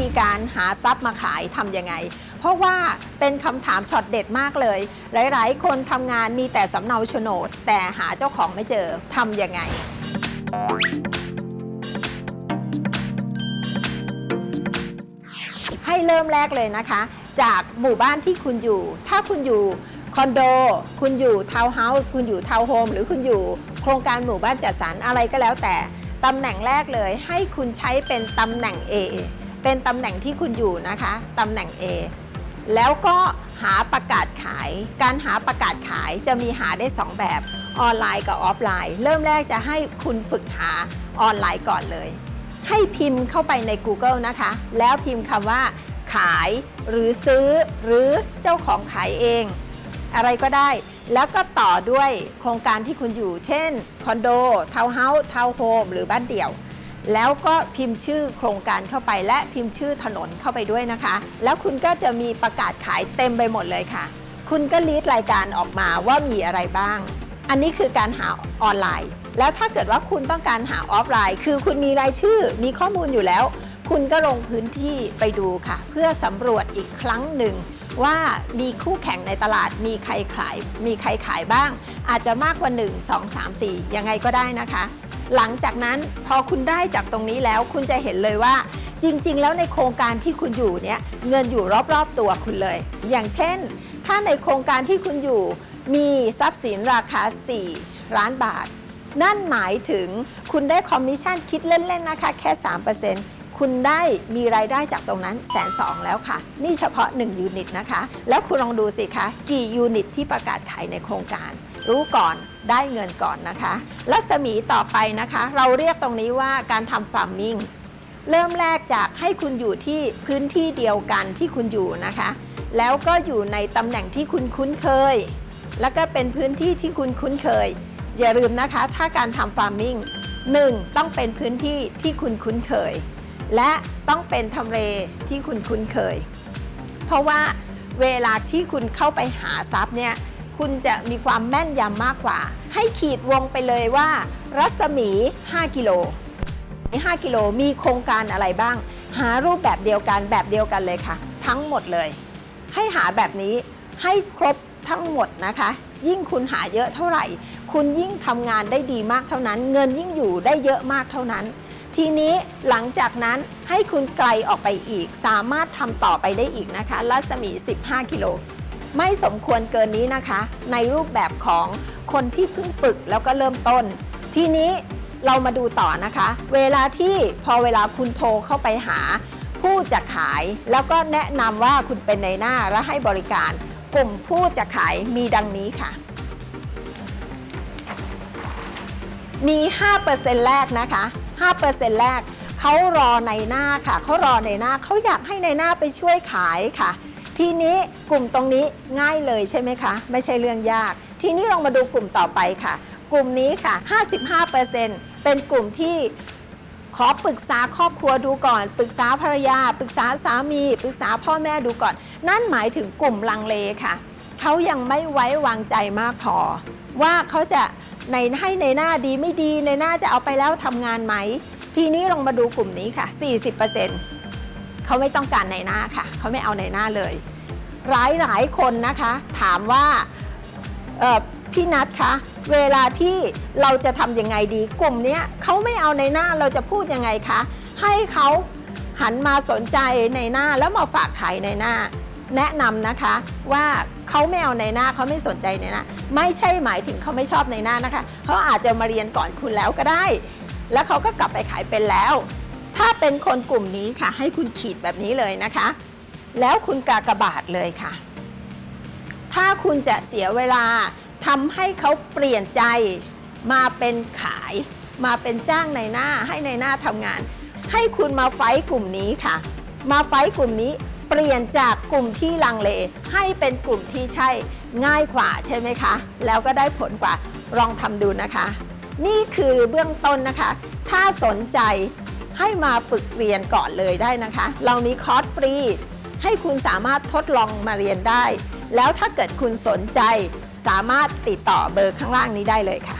ธีการหาทรัพย์มาขายทำยังไง เพราะว่าเป็นคำถามช็อตเด็ดมากเลย หลาย ๆ คนทำงานมีแต่สำเนาโฉนด แต่หาเจ้าของไม่เจอทำยังไงให้เริ่มแรกเลยนะคะ จากหมู่บ้านที่คุณอยู่ ถ้าคุณอยู่คอนโด คุณอยู่ทาวน์เฮาส์คุณอยู่ทาวน์โฮมหรือคุณอยู่โครงการหมู่บ้านจัดสรรอะไรก็แล้วแต่ ตำแหน่งแรกเลยให้คุณใช้เป็นตำแหน่ง A เป็นตำแหน่งที่คุณอยู่นะคะตำแหน่ง A แล้วก็หาประกาศขาย การหาประกาศขายจะมีหาได้ 2 แบบออนไลน์กับออฟไลน์ เริ่มแรกจะให้คุณฝึกหาออนไลน์ก่อนเลย ให้พิมพ์เข้าไปใน Google นะคะ แล้วพิมพ์คำว่า ขายหรือซื้อหรือเจ้าของขายเอง อะไรก็ได้ แล้วก็ต่อด้วยโครงการที่คุณอยู่ เช่น คอนโด ทาวน์เฮาส์ ทาวน์โฮม หรือบ้านเดี่ยว แล้วก็พิมพ์ชื่อโครงการเข้าไปและพิมพ์ชื่อถนนเข้าไปด้วยนะคะ แล้วคุณก็จะมีประกาศขายเต็มไปหมดเลยค่ะ คุณก็ลีดรายการออกมาว่ามีอะไรบ้าง อันนี้คือการหาออนไลน์ แล้วถ้าเกิดว่าคุณต้องการหาออฟไลน์ คือคุณมีรายชื่อมีข้อมูลอยู่แล้ว คุณก็ลงพื้นที่ไปดูค่ะ เพื่อสำรวจอีกครั้งหนึ่งว่ามีคู่แข่งในตลาดมีใครขาย มีใครขายบ้าง อาจจะมากกว่า 1 2 3 4 ยังไงก็ได้นะคะ หลังจากนั้นพอคุณได้จากตรงนี้แล้วคุณจะเห็นเลยว่า จริง ๆ แล้วในโครงการที่คุณอยู่เนี่ยเงินอยู่รอบๆตัวคุณเลย อย่างเช่น ถ้าในโครงการที่คุณอยู่มีทรัพย์สินราคา 4 ล้านบาท นั่นหมายถึงคุณได้คอมมิชชั่นคิดเล่น ๆ นะคะ แค่ 3% คุณได้มีรายได้จากตรงนั้นแสนสองแล้วค่ะ นี่เฉพาะ 1 ยูนิตนะคะ แล้วคุณลองดูสิคะ กี่ยูนิตที่ประกาศขายในโครงการ รู้ก่อนได้เงินก่อนนะคะ รัศมีต่อไปนะคะ เราเรียกตรงนี้ว่าการทำฟาร์มมิ่งเริ่มแรกจากให้คุณอยู่ที่พื้นที่เดียวกันที่คุณอยู่นะคะ แล้วก็อยู่ในตำแหน่งที่คุณคุ้นเคย แล้วก็เป็นพื้นที่ที่คุณคุ้นเคย อย่าลืมนะคะ ถ้าการทำฟาร์มมิ่งหนึ่งต้องเป็นพื้นที่ที่คุณคุ้นเคย และต้องเป็นทำเลที่คุณคุ้นเคย เพราะว่าเวลาที่คุณเข้าไปหาทรัพย์เนี่ยคุณจะมีความแม่นยำมากกว่า ให้ขีดวงไปเลยว่า รัศมี 5 กิโล5กิโลมีโครงการอะไรบ้าง หารูปแบบเดียวกันแบบเดียวกันเลยค่ะ ทั้งหมดเลย ให้หาแบบนี้ให้ครบทั้งหมดนะคะ ยิ่งคุณหาเยอะเท่าไหร่ คุณยิ่งทำงานได้ดีมากเท่านั้น เงินยิ่งอยู่ได้เยอะมากเท่านั้น ทีนี้หลังจากนั้นให้คุณไกลออกไปอีก สามารถทำต่อไปได้อีกนะคะ รัศมี 15 กิโล ไม่สมควรเกินนี้นะคะ ในรูปแบบของคนที่เพิ่งฝึกแล้วก็เริ่มต้น ทีนี้เรามาดูต่อนะคะ เวลาที่พอเวลาคุณโทรเข้าไปหา ผู้จะขายแล้วก็แนะนำว่าคุณเป็นในหน้าและให้บริการ กลุ่มผู้จะขายมีดังนี้ค่ะ มี 5%แรกนะคะ 5%แรกเขารอในหน้าค่ะเขารอในหน้าเขาอยากให้ในหน้าไปช่วยขายค่ะ ทีนี้กลุ่มตรงนี้ง่ายเลยใช่ไหมคะ ไม่ใช่เรื่องยาก ทีนี้ลองมาดูกลุ่มต่อไปค่ะ กลุ่มนี้ค่ะ 55%เป็นกลุ่มที่ขอปรึกษาครอบครัวดูก่อน ปรึกษาภรรยา ปรึกษาสามี ปรึกษาพ่อแม่ดูก่อน นั่นหมายถึงกลุ่มลังเลค่ะ เขายังไม่ไว้วางใจมากพอ ว่าเขาจะในให้ในหน้าดีไม่ดีในหน้าจะเอาไปแล้วทำงานไหม ทีนี้ลองมาดูกลุ่มนี้ค่ะ 40%เขาไม่ต้องการในหน้าค่ะ เขาไม่เอาในหน้าเลย หลายหลายคนนะคะ ถามว่าพี่นัทคะเวลาที่เราจะทำยังไงดี กลุ่มนี้เขาไม่เอาในหน้าเราจะพูดยังไงคะให้เขาหันมาสนใจในหน้าแล้วมาฝากขายในหน้า แนะนำนะคะว่าเขาไม่เอาในหน้าเขาไม่สนใจในหน้าไม่ใช่หมายถึงเขาไม่ชอบในหน้านะคะเขาอาจจะมาเรียนก่อนคุณแล้วก็ได้ แล้วเขาก็กลับไปขายเป็นแล้ว ถ้าเป็นคนกลุ่มนี้ค่ะ ให้คุณขีดแบบนี้เลยนะคะ แล้วคุณกากบาทเลยค่ะ ถ้าคุณจะเสียเวลาทำให้เขาเปลี่ยนใจมาเป็นขายมาเป็นจ้างในหน้าให้ในหน้าทำงาน ให้คุณมาไฟท์กลุ่มนี้ค่ะ มาไฟท์กลุ่มนี้ เปลี่ยนจากกลุ่มที่ลังเล ให้เป็นกลุ่มที่ใช่ง่ายกว่าใช่ไหมคะ แล้วก็ได้ผลกว่าลองทำดูนะคะ นี่คือเบื้องต้นนะคะ ถ้าสนใจให้มาฝึกเรียนก่อนเลยได้นะคะ เรามีคอร์สฟรี ให้คุณสามารถทดลองมาเรียนได้ แล้วถ้าเกิดคุณสนใจสามารถติดต่อเบอร์ข้างล่างนี้ได้เลยค่ะ